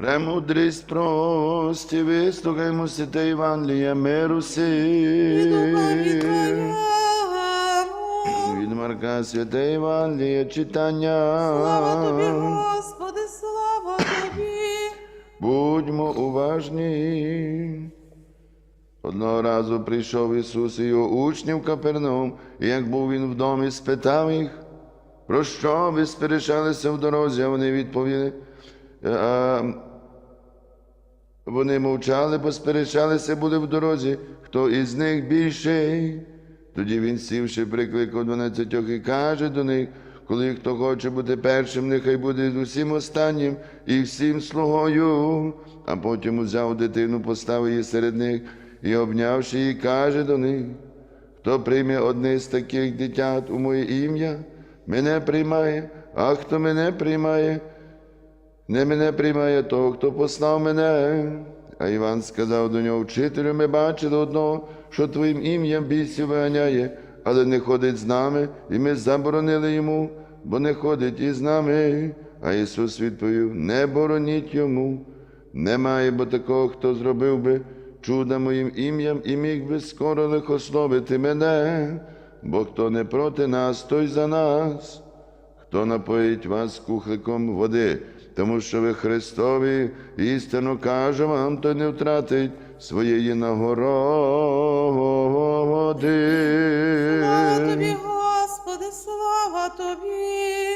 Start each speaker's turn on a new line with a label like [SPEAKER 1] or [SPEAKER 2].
[SPEAKER 1] Премудрість прості, вислухаймо святе Євангеліє миру
[SPEAKER 2] Духові
[SPEAKER 1] си. Від Марка святе Євангеліє читання.
[SPEAKER 2] Слава тобі, Господи, слава тобі.
[SPEAKER 1] Будьмо уважні. Одного разу прийшов Ісус і його учнів в Капернаум, і як був він в домі, спитав їх, про що ви сперечалися в дорозі, а вони відповіли. А, вони мовчали, посперечалися були в дорозі, хто із них більший. Тоді він сівши, прикликав дванадцятьох і каже до них, коли хто хоче бути першим, нехай буде усім останнім і всім слугою. А потім узяв дитину, поставив її серед них і, обнявши її, каже до них, хто прийме одне з таких дитят у моє ім'я, мене приймає, а хто мене приймає, не мене приймає того, хто послав мене. А Іван сказав до нього, вчителю, ми бачили одного, що твоїм ім'ям бійців виганяє, але не ходить з нами, і ми заборонили йому, бо не ходить із нами. А Ісус відповів: Не бороніть йому. Немає бо такого, хто зробив би чуда моїм ім'ям і міг би скоро лихословити мене, бо хто не проти нас, той за нас хто напоїть вас кухликом води, тому що ви Христові істину кажу вам, то не втратить своєї нагороди.
[SPEAKER 2] Слава тобі, Господи, слава тобі.